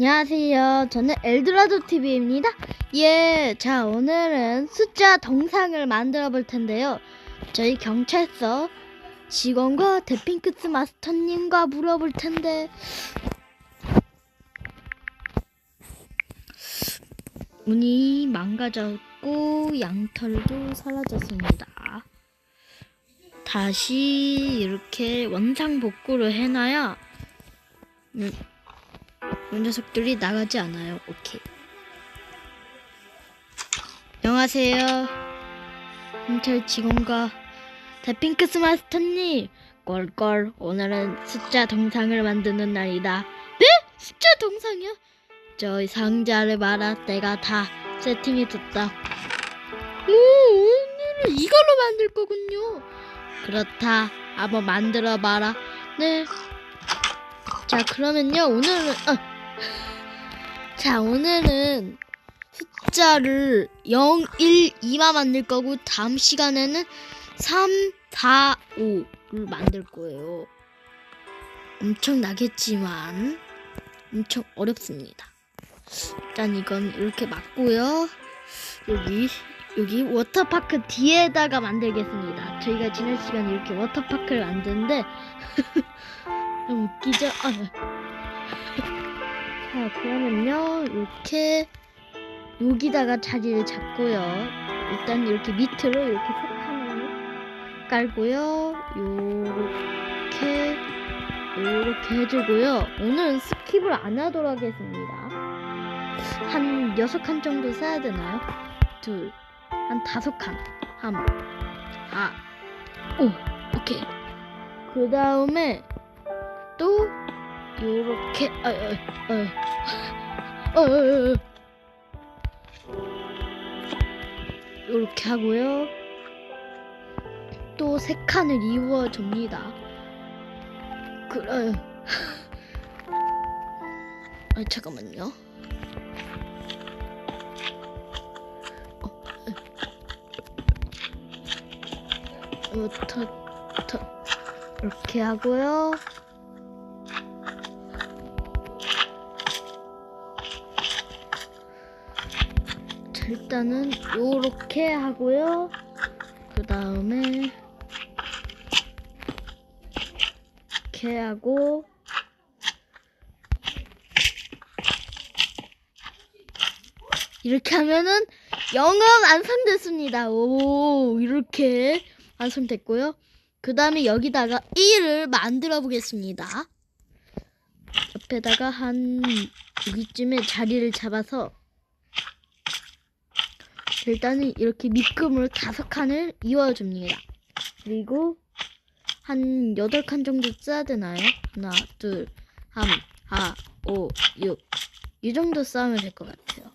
안녕하세요. 저는 엘드라도 TV입니다. 예, 자 오늘은 숫자 동상을 만들어 볼 텐데요. 저희 경찰서 직원과 데핑크스 마스터님과 물어볼 텐데 문이 망가졌고 양털도 사라졌습니다. 다시 이렇게 원상복구를 해놔야 음, 이 녀석들이 나가지 않아요. 오케이. 안녕하세요. 경찰 직원과 데핑크스 마스터님. 꼴꼴 오늘은 숫자 동상을 만드는 날이다. 네? 숫자 동상이요? 저 상자를 말아 내가 다 세팅해뒀다. 오, 오늘은 이걸로 만들 거군요. 그렇다. 한번 만들어 봐라. 네. 자, 그러면요. 오늘은 어. 자, 오늘은 숫자를 0, 1, 2만 만들 거고 다음 시간에는 3, 4, 5를 만들 거예요. 엄청 나겠지만 엄청 어렵습니다. 일단 이건 이렇게 맞고요. 여기 여기 워터파크 뒤에다가 만들겠습니다. 저희가 지난 시간에 이렇게 워터파크를 만드는데 좀 웃기죠? 자, 그러면요, 이렇게 여기다가 자리를 잡고요. 일단 이렇게 밑으로 이렇게 세 칸을 깔고요. 요렇게 요렇게 해주고요. 오늘은 스킵을 안 하도록 하겠습니다. 한 여섯 칸 정도 써야 되나요? 둘, 한 다섯 칸, 한, 아, 오, 오케이. 그 다음에 또 요렇게 아, 아, 아, 아, 아, 아, 요렇게 하고요. 또 세 칸을 이루어 줍니다. 그래. 아 잠깐만요. 어, 어, 터, 터, 이렇게 하고요. 일단은 요렇게 하고요. 그 다음에 이렇게 하고 이렇게 하면은 영어 완성됐습니다. 오, 이렇게 완성됐고요. 그 다음에 여기다가 1을 만들어 보겠습니다. 옆에다가 한 여기쯤에 자리를 잡아서 일단은 이렇게 밑금으로 다섯 칸을 이어줍니다. 그리고 한 여덟 칸 정도 써야 되나요? 하나, 둘, 삼, 사, 오, 육. 이 정도 쌓으면 될 것 같아요.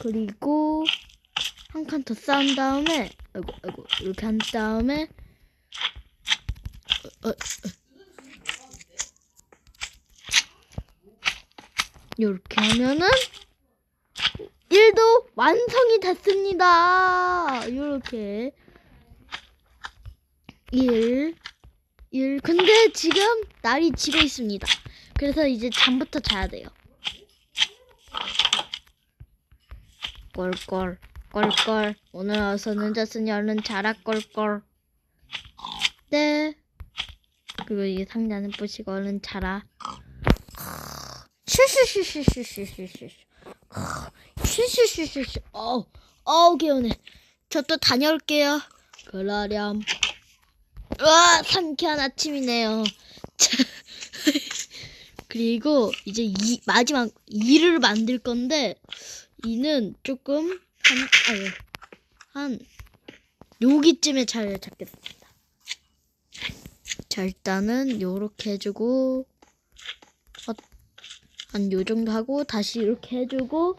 그리고 한 칸 더 쌓은 다음에, 아이고, 아이고, 이렇게 한 다음에, 어, 어, 어. 이렇게 하면은 1도 완성이 됐습니다. 이렇게. 1 1 근데 지금 날이 지고 있습니다. 그래서 이제 잠부터 자야 돼요. 꼴꼴 꼴꼴 오늘 어서 늦었으니 얼른 자라 꼴꼴 네. 그리고 이게 상자는 부시고 얼른 자라. 슈슈슈슈슈슈슈슈 슈슈슈슈슈 어우 어우 개운해. 저 또 다녀올게요. 그러렴. 와 상쾌한 아침이네요. 그리고 이제 이 마지막 2를 만들 건데 이는 조금 한 아유 한 여기쯤에 잘 잡겠습니다. 자 일단은 요렇게 해주고 어, 한요 정도 하고 다시 이렇게 해주고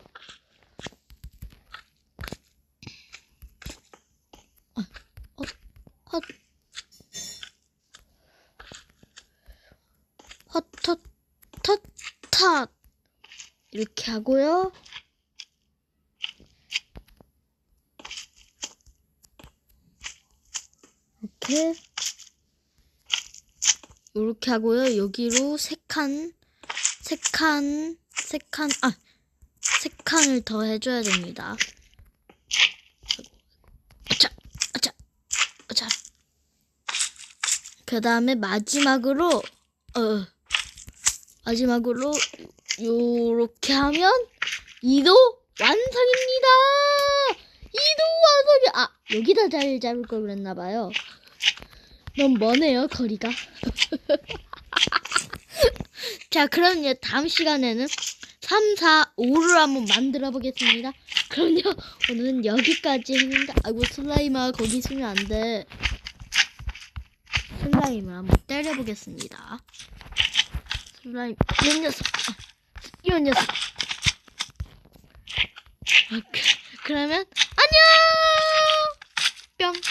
어, 어, 헛 헛헛 헛헛 이렇게 하고요. 이렇게 이렇게 하고요. 여기로 세 칸, 세 칸, 세 칸, 아, 세 칸을 더 해줘야 됩니다. 그 다음에 마지막으로, 어, 마지막으로, 요렇게 하면, 이도 완성입니다! 이도 완성이, 아, 여기다 자리를 잡을 걸 그랬나 봐요. 너무 머네요, 거리가. 자, 그럼요. 다음 시간에는 3, 4, 5를 한번 만들어 보겠습니다. 그럼요. 오늘은 여기까지 했는데, 아이고, 슬라임아, 거기 있으면 안 돼. 슬라임을 한번 때려보겠습니다. 슬라임, 이 녀석. 아, 이 녀석. 그러면, 안녕! 뿅.